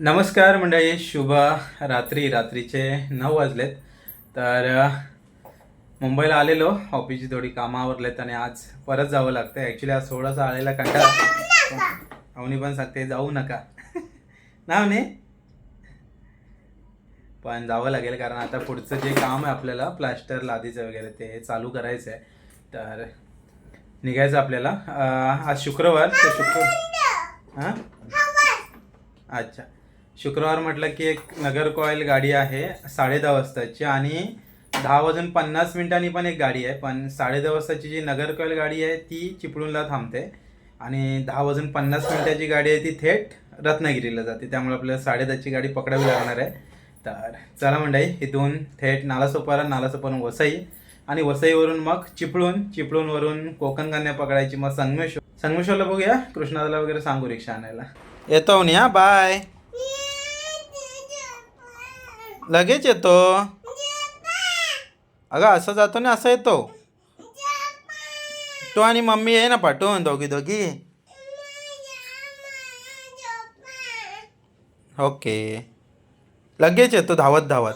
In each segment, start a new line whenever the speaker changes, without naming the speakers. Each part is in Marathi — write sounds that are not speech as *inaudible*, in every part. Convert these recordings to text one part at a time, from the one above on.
नमस्कार मंडळी शुभ रात्री रात्रीचे नऊ वाजलेत. तर मुंबईला आलेलो ऑफिसची थोडी कामं आवरलेत आणि आज परत जावं लागतं ॲक्च्युली आज थोडासा आलेला कंटाळा. अवनी पण सांगते जाऊ नका. ना म्हणे पण जावं लागेल कारण आता पुढचं जे काम आहे आपल्याला प्लास्टर लादीचं वगैरे ते चालू करायचं आहे तर निघायचं आपल्याला. आज शुक्रवार तर शुक्र हां? अच्छा. शुक्रवार म्हटलं की एक नगर कॉईल गाडी आहे साडे दहा वाजताची आणि दहा वाजून पन्नास मिनिटांनी पण एक गाडी आहे पण साडे दहा वाजताची जी नगर कॉईल गाडी आहे ती चिपळूणला थांबते. आणि दहा वाजून पन्नास मिनिटाची गाडी आहे ती थेट रत्नागिरीला जाते. त्यामुळे आपल्याला साडे दहाची गाडी पकडावी लागणार आहे. तर चला मंडळी इथून थेट नालासोपारा नालासोपारून वसई. आणि वसईवरून मग चिपळूण चिपळूणवरून कोकण कन्या पकडायची मग संगमेश्वर. संगमेश्वरला बघूया कृष्णाला वगैरे सांगू रिक्षा आणायला. येतो नी बाय लगेच येतो. अगं असं जातो ना असं येतो. तो आणि मम्मी आहे ना पाठवून दोघी दोघी. ओके. लगेच येतो धावत धावत.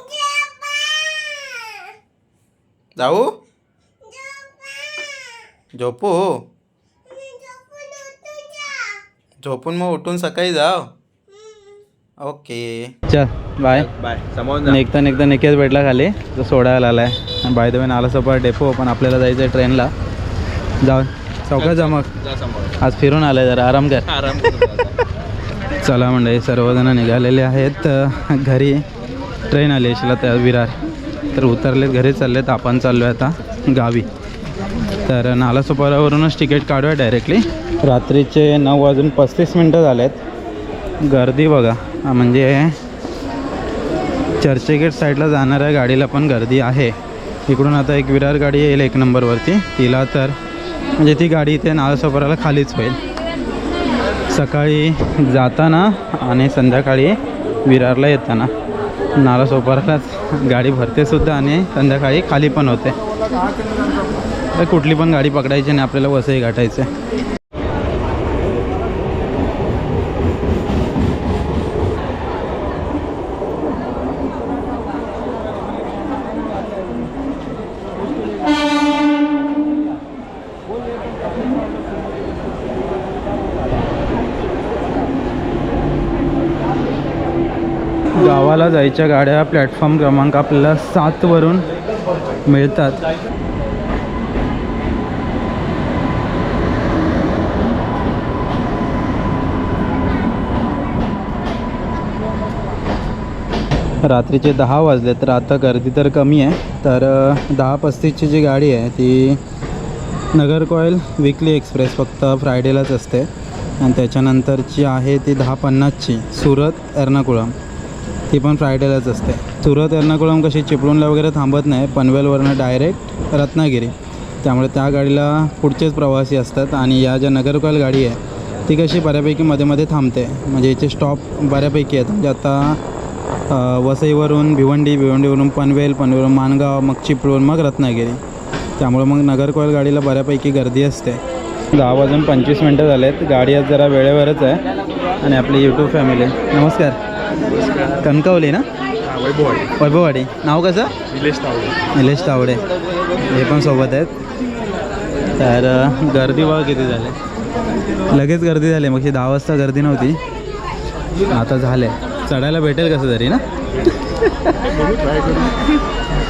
जाऊ? झोपू? झोपून मग उठून सकाळी जाव. ओके. चल. बाय.
बाय. समोर
निघता निघता निकेत भेटला खाली. तो सोडायला आलाय. By the way Nalasopara depot पण आपल्याला जायचं आहे ट्रेनला जाऊन. चौकात जा मग.
जा समोर.
आज फिरून आलाय जरा. आराम कर.
आराम.
चला मंडळी सर्वजण निघालेले आहेत घरी. ट्रेन आली यशला त्या विरार. तर उतरलेत घरी चाललेत. आपण चाललो आहे आता गावी. तर नालासोपारावरूनच तिकीट काढूया डायरेक्टली रात्रीचे नऊ वाजून पस्तीस मिनटं झालेत. गर्दी बघा. हा, म्हणजे चर्चगेट साईडला जाणाऱ्या गाडीला पण गर्दी आहे. इकडून आता एक विरार गाडी येईल एक नंबरवरती. तिला तर म्हणजे ती गाडी इथे नालासोपाराला खालीच होईल. सकाळी जाताना आणि संध्याकाळी विरारला येताना. नालासोपारालाच गाडी भरतेसुद्धा आणि संध्याकाळी खाली पण होते. तर कुठली पण गाडी पकडायची आणि आपल्याला वसई गाठायचं. गावाला जायच्या गाड्या प्लॅटफॉर्म क्रमांक आपल्याला सातवरून मिळतात. रात्रीचे दहा वाजले तर आता गर्दी तर कमी आहे तर दहा पस्तीसची जी गाडी आहे ती नगर कॉईल विकली एक्सप्रेस फक्त फ्रायडेलाच असते. आणि त्याच्यानंतरची आहे ती दहा पन्नासची सुरत एर्नाकुळम. ती पण फ्रायडेलाच असते. सुरत एर्नाकुळम कशी चिपळूणला वगैरे थांबत नाही पनवेलवरनं डायरेक्ट रत्नागिरी. त्यामुळे त्या गाडीला पुढचेच प्रवासी असतात आणि या ज्या नगरकॉइल गाडी आहे ती कशी बऱ्यापैकी मध्ये मध्ये थांबते. म्हणजे याचे स्टॉप बऱ्यापैकी आहेत. म्हणजे आता वसईवरून भिवंडी भिवंडीवरून पनवेल पनवेलवरून माणगाव मग चिपळूण मग रत्नागिरी. त्यामुळे मग नगरकॉयल गाडीला बऱ्यापैकी गर्दी असते. दहा वाजून पंचवीस मिनटं झालेत. गाडी आज जरा वेळेवरच आहे आणि आपली यूट्यूब फॅमिली नमस्कार. कणकवली ना. वैभववाडी. नाव कसं?
निलेश तावडे.
निलेश तावडे. हे पण सोबत आहेत. तर गर्दी बघा किती झाले. लगेच गर्दी झाली. मग दहा वाजता गर्दी नव्हती. आता झाले. चढायला भेटेल कसं तरी ना? *laughs*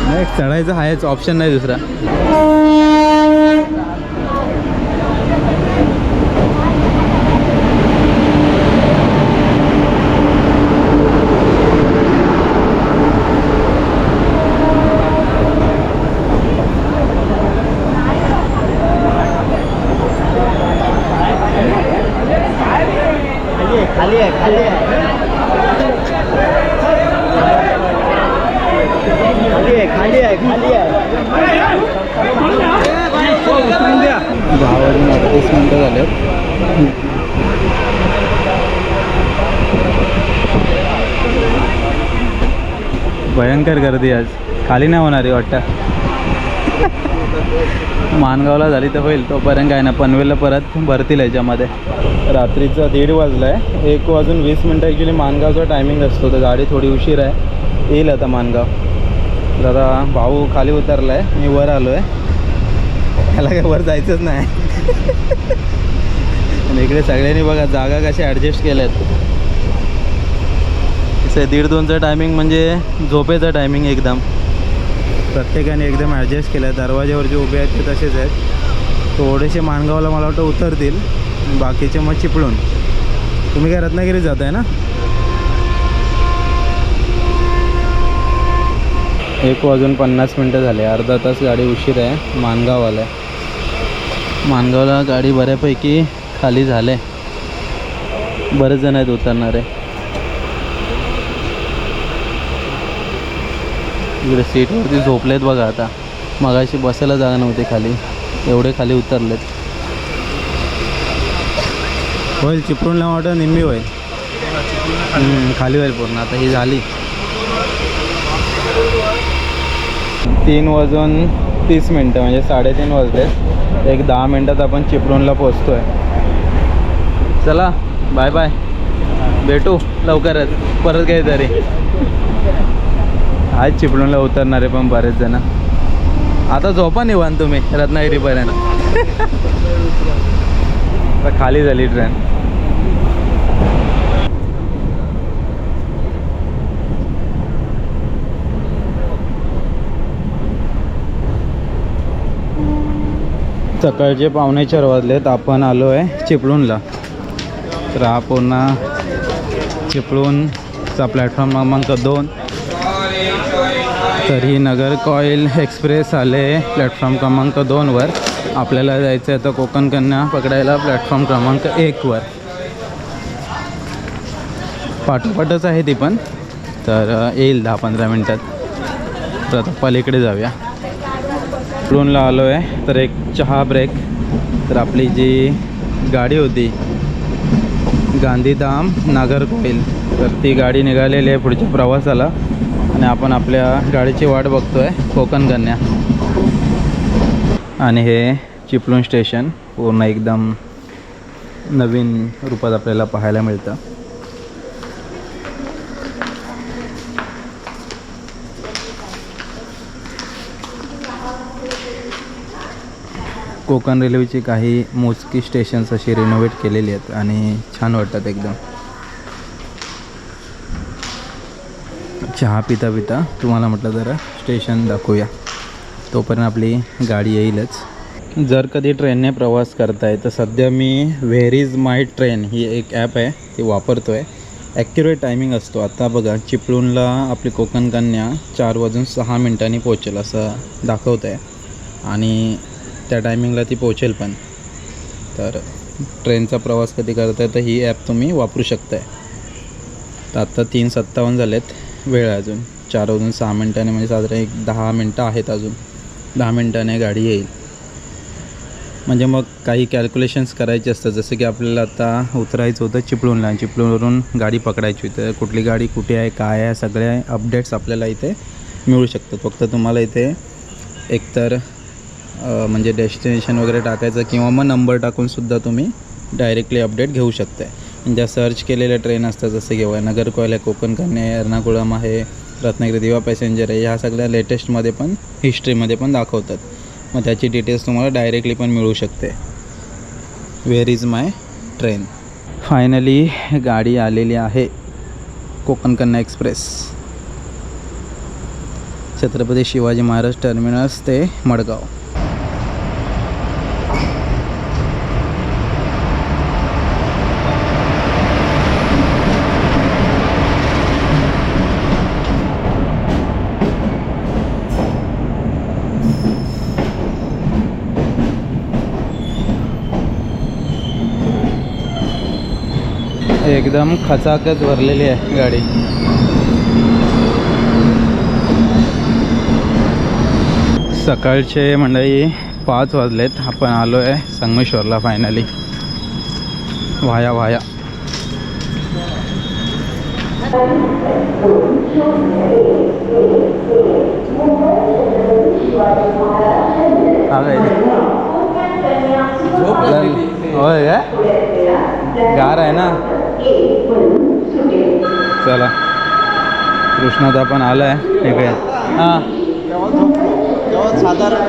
नाही चढायचं आहेच ऑप्शन नाही दुसरा
खाली आहे खाली आहे खाली आहे खाली आहे खाली आहे
दहा वाजून अडतीस मिनटं झाले भयंकर गर्दी आज. खाली नाही होणार आहे वाटतं. मानगावला झाली तर होईल तोपर्यंत काय ना पनवेलला परत भरतील याच्यामध्ये. रात्रीचं दीड वाजलं आहे एक वाजून वीस मिनटं ॲक्च्युली मानगावचा टायमिंग असतो. तर गाडी थोडी उशीर आहे. येईल आता मानगाव. दादा भाऊ खाली उतरला आहे मी वर आलो आहे *laughs* त्याला काय वर जायचंच नाही. आणि इकडे सगळ्यांनी बघा जागा कशा ॲडजस्ट केल्या आहेत दीड दोनचं टायमिंग म्हणजे झोपेचं टायमिंग एकदम. प्रत्येकाने एकदम ॲडजस्ट केलं आहे दरवाज्यावर जे उभे आहेत ते तसेच आहेत. थोडेसे माणगावला मला वाटतं उतरतील. बाकीचे मग चिपळून तुम्ही काय रत्नागिरीत आहे ना? एक वाजून पन्नास मिनटं झाले. अर्धा तास गाडी उशीर आहे. मानगाव आलं मानगावला गाडी बऱ्यापैकी खाली झाले. बरेच जण आहेत उतरणारे. इकडे सीटवरती झोपलेत बघा आता. मगाशी बसायला जागा नव्हती खाली. एवढे खाली उतरलेत. होईल चिपळूणला वाटतं निम्मी होईल. खाली होईल पूर्ण. आता ही झाली. तीन वाजून तीस मिनटं म्हणजे साडेतीन वाजले. एक दहा मिनटात आपण चिपळूणला पोचतोय चला बाय बाय भेटू लवकरच. परत काहीतरी. आज चिपळूणला उतरणारे पण बरेच जण. आता झोपा निवान तुम्ही रत्नागिरीपर्यंत. *laughs* आता खाली झाली ट्रेन सकाळचे पावणे चार वाजलेत. आपण आलो आहे चिपळूणला. तर हा पूर्ण चिपळूणचा प्लॅटफॉर्म क्रमांक दोन. तर ही नगर कॉईल एक्सप्रेस आले प्लॅटफॉर्म क्रमांक दोनवर आपल्याला जायचं आहे तर कोकण कन्या पकडायला प्लॅटफॉर्म क्रमांक एकवर पाठोपाठच आहे ती पण. तर येईल दहा पंधरा मिनटात. तर आता पलीकडे जाऊया. चिपळूणला आलो आहे तर एक चहा ब्रेक तर आपली जी गाडी होती गांधीधाम नागरकोईल तर ती गाडी निघालेली आहे पुढच्या प्रवासाला. आणि आपण आपल्या गाडीची वाट बघतोय कोकण कन्या. आणि हे चिपळूण स्टेशन पूर्ण एकदम नवीन रूपात आपल्याला पाहायला मिळतं. कोकण रेल्वेची काही मोजकी स्टेशन्स अशी रिनोव्हेट केलेली आहेत आणि छान वाटतात एकदम. चहा पिता पिता तुम्हाला म्हटलं जरा स्टेशन दाखवूया. तोपर्यंत आपली गाडी येईलच. जर कधी ट्रेनने प्रवास करताय तर सध्या मी व्हेर इज माय ट्रेन ही एक ॲप आहे ती वापरतो आहे ॲक्युरेट टायमिंग असतो. आता बघा चिपळूणला आपली कोकण कन्या चार वाजून सहा मिनटांनी पोहोचेल असं दाखवत आहे आणि त्या टायमिंगला ती पोहोचेल पण. तर ट्रेनचा प्रवास कधी करताय तर ही ॲप तुम्ही वापरू शकताय. तर आत्ता तीन सत्तावन्न झालेत वेळ आहे अजून. चार वाजून सहा मिनटाने म्हणजे साधारण एक दहा मिनटं आहेत अजून. दहा मिनटाने गाडी येईल. म्हणजे मग काही कॅल्क्युलेशन्स करायचे असतात. जसं की आपल्याला आता उतरायचं होतं चिपळूणला. चिपळूणवरून गाडी पकडायची होती. तर कुठली गाडी कुठे आहे काय आहे सगळे अपडेट्स आपल्याला इथे मिळू शकतात. फक्त तुम्हाला इथे एकतर म्हणजे डेस्टिनेशन वगैरे टाकायचं किंवा मग नंबर टाकूनसुद्धा तुम्ही डायरेक्टली अपडेट घेऊ शकताय. ज्या सर्च केलेल्या ट्रेन असतात जसं की नगरकोइल आहे कोकण कन्या आहे एर्नाकुळम आहे रत्नागिरी दिवा पॅसेंजर आहे ह्या सगळ्या लेटेस्टमध्ये पण हिस्ट्रीमध्ये पण दाखवतात. मग त्याची डिटेल्स तुम्हाला डायरेक्टली पण मिळू शकते. Where is my train finally गाडी आलेली आहे कोकण कन्या एक्सप्रेस छत्रपती शिवाजी महाराज टर्मिनस ते मडगाव. एकदम खचाखच भरलेली आहे गाडी. सकाळचे मंडळी पाच वाजलेत. आपण आलो आहे संगमेश्वरला फायनली वाया वाया. होय. गार आहे ना? चला. कृष्णादा पण आलाय. ठीक आहे. हां.
साधारण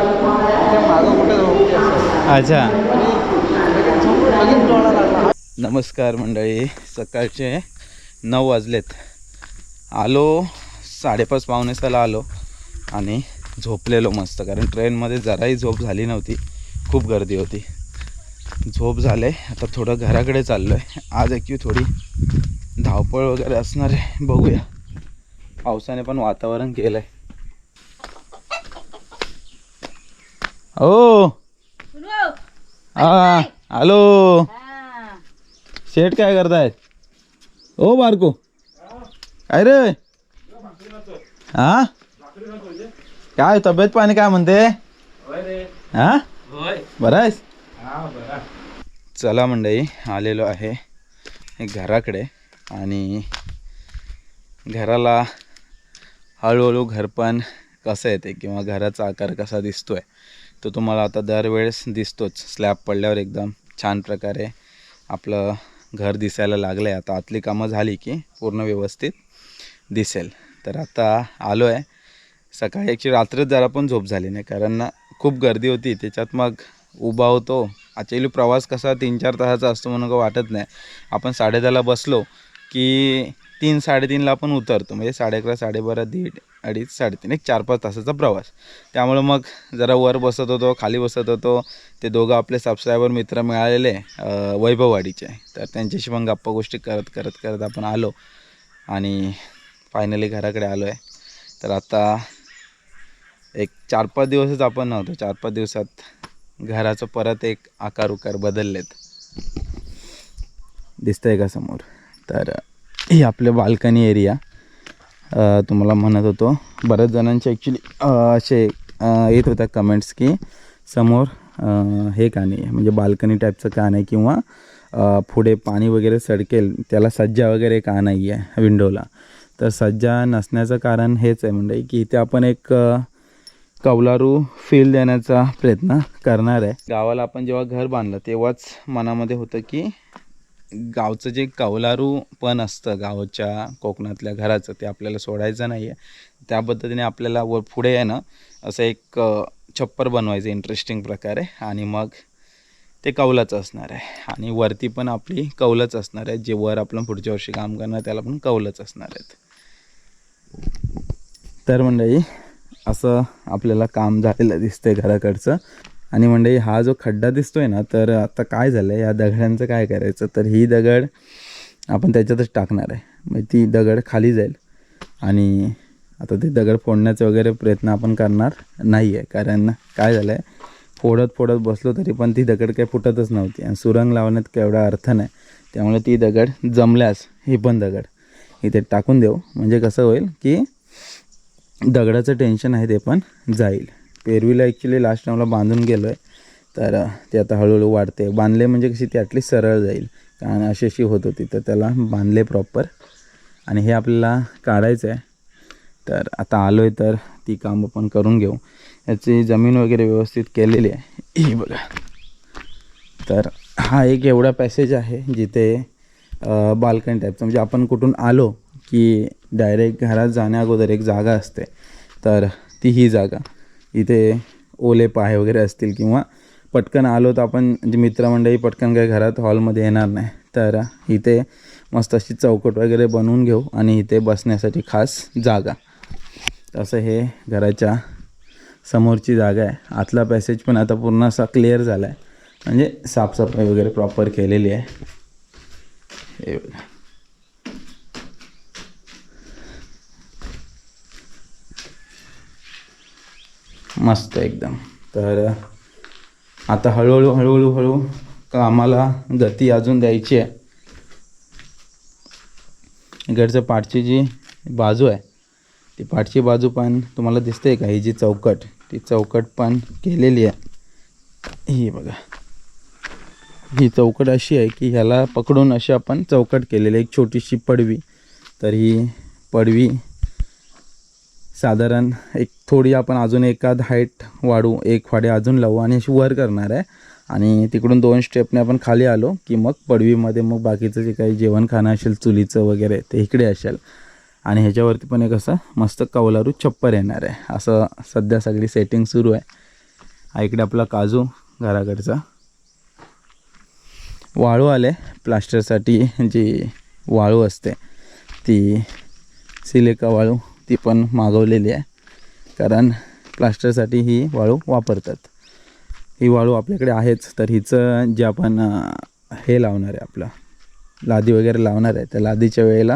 झोपली असेल.
अच्छा. नमस्कार मंडळी. सकाळचे नऊ वाजलेत. आलो साडेपाच पावणे सहाला आलो आणि झोपलेलो मस्त. कारण ट्रेनमध्ये जराही झोप झाली नव्हती. खूप गर्दी होती. झोप झाले आता थोडं घराकडे चाललो आहे आज ॲक्च्युली थोडी धावपळ वगैरे असणार आहे. बघूया. पावसाने पण वातावरण केलं आहे ओ हा हॅलो! शेठ काय करतायत ओ बारको. काय रे? हा? काय तब्येत पाणी काय म्हणते? हा? बरं आहेस? चला मंडळी आलेलो आहे घराकडे आणि घराला हळूहळू घरपण कसं येते किंवा घराचा आकार कसा दिसतोय तो तुम्हाला आता दरवेळेस दिसतोच. स्लॅब पडल्यावर एकदम छान प्रकारे आपलं घर दिसायला लागलं आहे आता आतली कामं झाली की पूर्ण व्यवस्थित दिसेल. तर आता आलो आहे सकाळी एकची रात्रच जरा पण झोप झाली नाही कारण खूप गर्दी होती. त्याच्यात मग उभा होतो ॲक्च्युली प्रवास कसा तीन चार तासाचा असतो म्हणून का वाटत नाही. आपण साडेदहाला बसलो की तीन साडेतीनला आपण उतरतो. म्हणजे साडे अकरा साडेबारा दीड अडीच साडेतीन एक चार पाच तासाचा प्रवास. त्यामुळं मग जरा वर बसत होतो खाली बसत होतो. ते दोघं आपले सबस्क्रायबर मित्र मिळालेले वैभववाडीचे. तर त्यांच्याशी मग गप्पा गोष्टी करत करत करत आपण आलो. आणि फायनली घराकडे आलो आहे तर आता एक चार पाच दिवसच आपण नव्हतो. चार पाच दिवसात घराचं परत एक आकार उकार बदललेत. दिसतंय का समोर? तर ही आपलं बाल्कनी एरिया तुम्हाला म्हणत होतो बऱ्याच जणांचे ॲक्च्युली असे येत होत्या कमेंट्स की समोर हे का नाही आहे म्हणजे बाल्कनी टाईपचं का नाही किंवा पुढे पाणी वगैरे सडकेल त्याला सज्जा वगैरे का नाही आहे विंडोला तर सज्जा नसण्याचं कारण हेच आहे म्हणजे की इथे आपण एक कौलारू फील देण्याचा प्रयत्न करणार आहे. गावाला आपण जेव्हा घर बांधलं तेव्हाच मनामध्ये होतं की गावचं जे कौलारू पण असतं गावच्या कोकणातल्या घराचं ते आपल्याला सोडायचं नाही आहे त्या पद्धतीने आपल्याला व पुढे आहे ना असं एक छप्पर बनवायचं इंटरेस्टिंग प्रकारे. आणि मग ते कौलाचं असणार आहे. आणि वरती पण आपली कौलच असणार आहे जे वर आपण पुढच्या वर्षी काम करणार त्याला पण कौलच असणार आहेत. तर मंडळी असं आपल्याला काम झालेलं दिसतंय घराकडचं. आणि म्हणजे हा जो खड्डा दिसतोय ना तर आता काय झालं आहे या दगडांचं काय करायचं? तर ही दगड आपण त्याच्यातच टाकणार आहे. म्हणजे ती दगड खाली जाईल. आणि आता ते दगड फोडण्याचा वगैरे प्रयत्न आपण करणार नाही आहे कारण काय झालं आहे फोडत फोडत बसलो तरी पण ती दगड काही फुटतच नव्हती. आणि सुरंग लावण्यात केवढा अर्थ नाही. त्यामुळे ती दगड जमल्यास ही पण दगड इथे टाकून देऊ. म्हणजे कसं होईल की दगडाचं टेन्शन आहे ते पण जाईल. पेरवीला ॲक्च्युली लास्ट टाईमला बांधून गेलो आहे तर ते आता हळूहळू वाढते बांधले म्हणजे कशी ती ॲटलीस्ट सरळ जाईल. कारण अशी अशी होत होती तर त्याला बांधले प्रॉपर आणि हे आपल्याला काढायचं आहे. तर आता आलो आहे तर ती काम आपण करून घेऊ. याची जमीन वगैरे व्यवस्थित केलेली आहे. ही बघा. तर हा एक एवढा पॅसेज आहे जिथे बाल्कनी टाईपचं म्हणजे आपण कुठून आलो की डायरेक्ट घरात जाण्या अगोदर एक जागा असते. तर ती ही जागा. इथे ओले पाय वगैरे असतील किंवा पटकन आलो तर आपण म्हणजे मित्रमंडळी पटकन काही घरात हॉलमध्ये येणार नाही. तर इथे मस्त अशी चौकट वगैरे बनवून घेऊ आणि इथे बसण्यासाठी खास जागा. तसं हे घराच्या समोरची जागा आहे. आतला पॅसेज पण आता पूर्ण असा क्लिअर झाला आहे म्हणजे साफसफाई वगैरे प्रॉपर केलेली आहे. हे बघा. मस्त एकदम. तर आता हळूहळू हळूहळू हळू कामाला गती अजून द्यायची आहे. इकडचं पाठची जी बाजू आहे ती पाठची बाजू पण तुम्हाला दिसते का? ही जी चौकट ती चौकट पण केलेली आहे. ही बघा. ही चौकट अशी आहे की ह्याला पकडून अशी आपण चौकट केलेली आहे. एक छोटीशी पडवी. तर ही पडवी साधारण एक थोडी आपण अजून एकाद हाईट वाढू एक फाडे अजून लावू आणि अशी वर करणार आहे. आणि तिकडून दोन स्टेपने आपण खाली आलो की मग पडवीमध्ये मग बाकीचं जे काही जेवण खाणं असेल चुलीचं वगैरे ते इकडे असेल. आणि ह्याच्यावरती पण एक असं मस्त कौलारू छप्पर येणार आहे. असं सध्या सगळी सेटिंग सुरू आहे. हा इकडे आपला काजू घराकडचा. वाळू आले. प्लास्टरसाठी जी वाळू असते ती सिलिका वाळू ती पण मागवलेली आहे. कारण प्लास्टरसाठी ही वाळू वापरतात. ही वाळू आपल्याकडे आहेच तर हिचं जे आपण हे लावणार आहे आपलं लादी वगैरे लावणार आहे तर लादीच्या वेळेला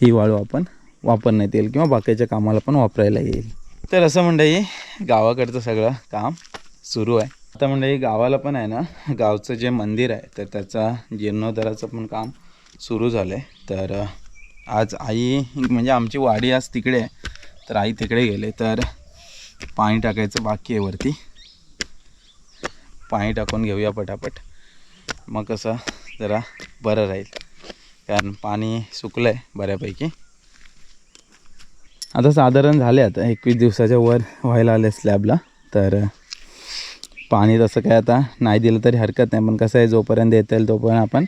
ही वाळू आपण वापरण्यात येईल किंवा बाकीच्या कामाला पण वापरायला येईल. तर असं म्हणजे गावाकडचं सगळं काम सुरू आहे. आता म्हणजे गावाला पण आहे ना गावचं जे मंदिर आहे तर त्याचा जीर्णोद्धाराचं पण काम सुरू झालं आहे तर आज आई म्हणजे आमची वाडी आज तिकडे आहे. तर आई तिकडे गेले तर पाणी टाकायचं बाकी आहे वरती. पाणी टाकून घेऊया पटापट. मग कसं जरा बरं राहील. कारण पाणी सुकलं आहे बऱ्यापैकी. आता साधारण झाले आता एकवीस दिवसाच्या वर व्हायला आले स्लॅबला तर पाणी तसं काय आता नाही दिलं तरी हरकत नाही पण कसं आहे जोपर्यंत देता येईल तोपर्यंत आपण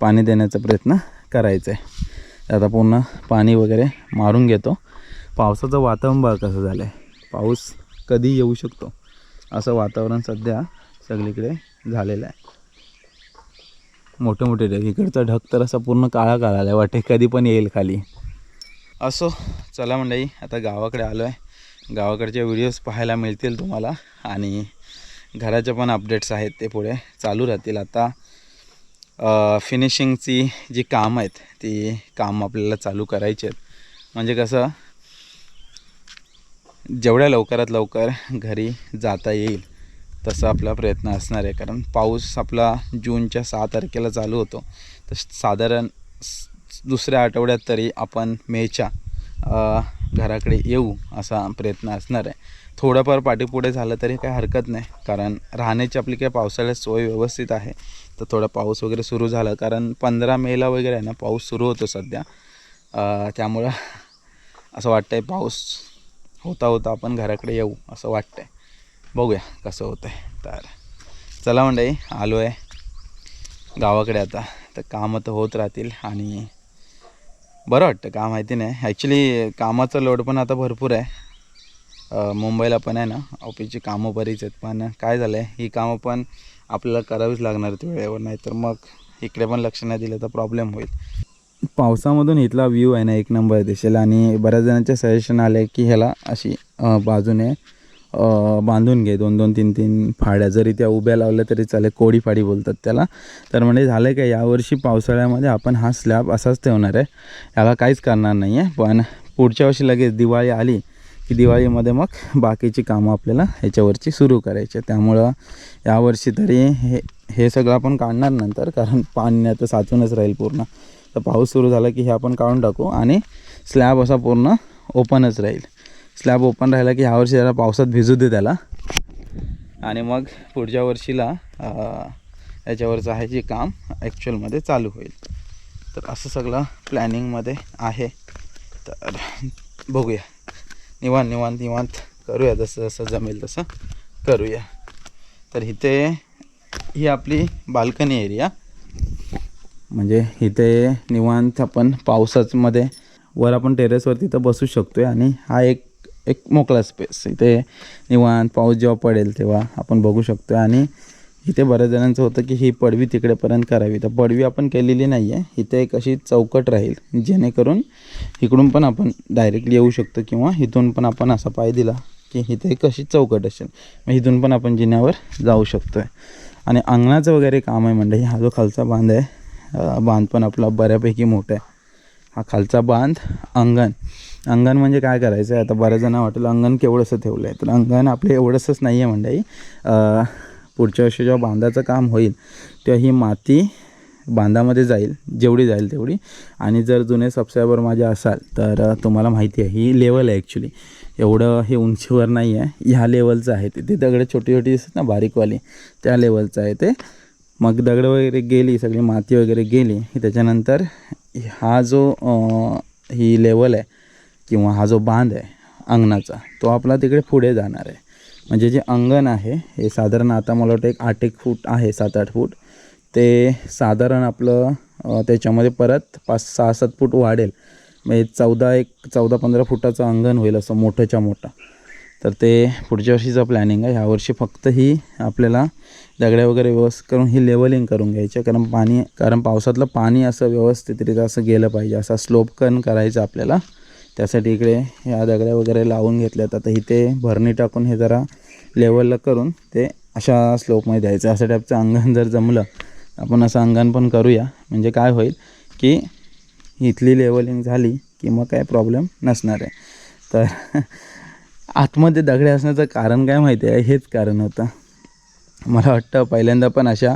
पाणी देण्याचा प्रयत्न करायचा आहे. आता पूर्ण पाणी वगैरे मारून घेतो. पावसाचं वातावरण बघ कसं झालं आहे पाऊस कधी येऊ शकतो? असं वातावरण सध्या सगळीकडे झालेलं आहे. मोठे मोठे ढग. इकडचा ढग तर असा पूर्ण काळा काळा आहे वाटे कधी पण येईल खाली. असो चला मंडळी आता गावाकडे आलो आहे गावाकडचे व्हिडिओज पाहायला मिळतील तुम्हाला. आणि घराचे पण अपडेट्स आहेत ते पुढे चालू राहतील. आता फिनिशिंगची जी काम आहेत ती काम आपल्याला चालू करायची आहेत. म्हणजे कसं जेवढ्या लवकरात लवकर घरी जाता येईल तसा आपला प्रयत्न असणार आहे. कारण पाऊस आपला जूनच्या सहा तारखेला चालू होतो. तर साधारण दुसऱ्या आठवड्यात तरी आपण मेच्या घराकडे येऊ असा प्रयत्न असणार आहे. थोडंफार पाठीपुढे झालं तरी काही हरकत नाही. कारण राहण्याची आपली काही पावसाळ्यात सोय व्यवस्थित आहे. तर थोडा पाऊस वगैरे सुरू झाला. कारण पंधरा मेला वगैरे आहे ना पाऊस सुरू होतो सध्या. त्यामुळं असं वाटतं आहे पाऊस होता होता आपण घराकडे येऊ असं वाटतं आहे बघूया कसं होतं आहे तर चला मंडळी आलो आहे गावाकडे आता. तर कामं तर होत राहतील आणि बरं वाटतं का माहिती नाही. ॲक्च्युली कामाचा लोड पण आता भरपूर आहे. मुंबईला पण आहे ना ऑफिसची कामं बरीच आहेत पण काय झालं आहे ही कामं पण आपल्याला करावीच लागणार ती वेळेवर नाही तर मग इकडे पण लक्ष नाही दिलं तर प्रॉब्लेम होईल. पावसामधून इथला व्ह्यू आहे ना एक नंबर दिसेल आणि बऱ्याच जणांचे सजेशन आले की ह्याला अशी बाजूने बांधून घे दोन दोन तीन तीन फाड्या जरी त्या उभ्या लावल्या तरी चालेल कोडी फाडी बोलतात त्याला. तर म्हणजे झालं काय यावर्षी पावसाळ्यामध्ये आपण हा स्लॅब असाच ठेवणार आहे याला काहीच करणार नाही आहे पण पुढच्या वर्षी लगेच दिवाळी आली की दिवाळीमध्ये मग बाकीची कामं आपल्याला ह्याच्यावरची सुरू करायची. त्यामुळं यावर्षी तरी हे हे सगळं आपण काढणार नंतर कारण पाणी आता साचूनच राहील पूर्ण. तर पाऊस सुरू झाला की हे आपण काढून टाकू आणि स्लॅब असा पूर्ण ओपनच राहील. स्लॅब ओपन राहिला की ह्यावर्षी जरा पावसात भिजू दे त्याला. आणि मग पुढच्या वर्षीला याच्यावरचं आहे जे काम ॲक्च्युअलमध्ये चालू होईल. तर असं सगळं प्लॅनिंगमध्ये आहे. तर बघूया. निवांत निवांत निवांत. करूया जसं जसं जमेल तसं. करूया. तर इथे ही आपली बाल्कनी एरिया. म्हणजे इथे निवांत आपण पावसामध्ये वर आपण टेरेसवरती तर बसू शकतो आहे आणि हा एक एक मोकळा स्पेस इथे निवांत पाऊस जेव्हा पडेल तेव्हा आपण बघू शकतो आहे आणि इथे बऱ्याच जणांचं होतं की ही पडवी तिकडेपर्यंत करावी. तर पडवी आपण केलेली नाही आहे इथे एक अशी चौकट राहील जेणेकरून इकडून पण आपण डायरेक्टली येऊ शकतो किंवा इथून पण आपण असा पाय दिला की इथे एक अशी चौकट असेल. मग इथून पण आपण जिन्यावर जाऊ शकतो आहे आणि अंगणाचं वगैरे काम आहे म्हणजे हा जो खालचा बांध आहे बांध पण आपला बऱ्यापैकी मोठा आहे. हा खालचा बांध अंगण. अंगण म्हणजे काय करायचं आहे आता बऱ्याच जणांना वाटेल अंगण केवढंसं ठेवलं आहे तर अंगण आपलं एवढंसंच नाही आहे म्हणजे पुढच्या वर्षी जेव्हा बांधाचं काम होईल तेव्हा ही माती बांधामध्ये जाईल जेवढी जाईल तेवढी. आणि जर जुने सबस्क्रायबर माझे असाल तर तुम्हाला माहिती आहे ही लेवल आहे ॲक्च्युली एवढं हे उंचीवर नाही आहे. ह्या लेवलचं आहे ते. ते दगडं छोटी छोटी दिसतात ना बारीकवाली. त्या लेवलचं आहे ते. मग दगडं वगैरे गेली सगळी माती वगैरे गेली त्याच्यानंतर हा जो ही लेवल आहे किंवा हा जो बांध आहे अंगणाचा तो आपला तिकडे पुढे जाणार आहे. म्हणजे जे अंगण आहे हे साधारण आता मला वाटतं एक आठ एक फूट आहे सात आठ फूट. ते साधारण आपलं त्याच्यामध्ये परत पाच सहा सात फूट वाढेल. म्हणजे चौदा एक चौदा पंधरा फुटाचं अंगण होईल असं मोठंच्या मोठं. तर ते पुढच्या वर्षीचं प्लॅनिंग आहे. ह्यावर्षी फक्त ही आपल्याला दगड्या वगैरे व्यवस्थित करून ही लेवलिंग करून घ्यायची आहे. कारण पाणी कारण पावसातलं पाणी असं व्यवस्थितरित्या असं गेलं पाहिजे. असा स्लोप कन करायचं आपल्याला. त्यासाठी इकडे ह्या दगड्या वगैरे लावून घेतल्यात. आता इथे भरणी टाकून हे जरा लेवलला करून ते अशा स्लोपमध्ये द्यायचं. असं टाईपचं अंगण जर जमलं आपण असं अंगण पण करूया. म्हणजे काय होईल की इथली लेवलिंग झाली की मग काय प्रॉब्लेम नसणार आहे. तर *laughs* आतमध्ये दगडे असण्याचं कारण काय माहिती आहे? हेच कारण होतं. मला वाटतं पहिल्यांदा पण अशा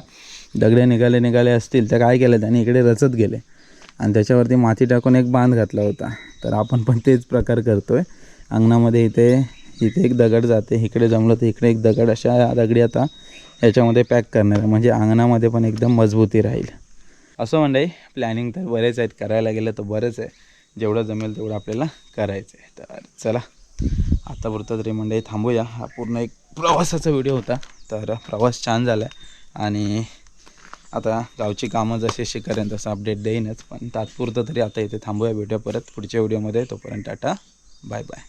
दगडे निघाले निघाले असतील तर काय केलं त्याने? इकडे रचत गेले. आणि त्याच्यावरती माती टाकून एक बांध घातला होता. तर आपण पण तेच प्रकार करतो आहे अंगणामध्ये इथे तिथे एक दगड जाते इकडे जमलं तर इकडे एक दगड अशा दगडी आता याच्यामध्ये पॅक करणार आहे. म्हणजे अंगणामध्ये पण एकदम मजबूती राहील. असं म्हणजे प्लॅनिंग तर बरेच आहेत. करायला गेलं तर बरेच आहे. जेवढं जमेल तेवढं आपल्याला करायचं आहे. तर चला आतापुरतं तरी म्हणजे थांबूया. हा पूर्ण एक प्रवासाचा व्हिडिओ होता. तर प्रवास छान झाला आहे आणि आता गावची कामं जशी अशी करेन तसं अपडेट देईनच. पण तात्पुरतं तरी आता इथे थांबूया. भेटूया परत पुढच्या व्हिडिओमध्ये तोपर्यंत टाटा. Bye bye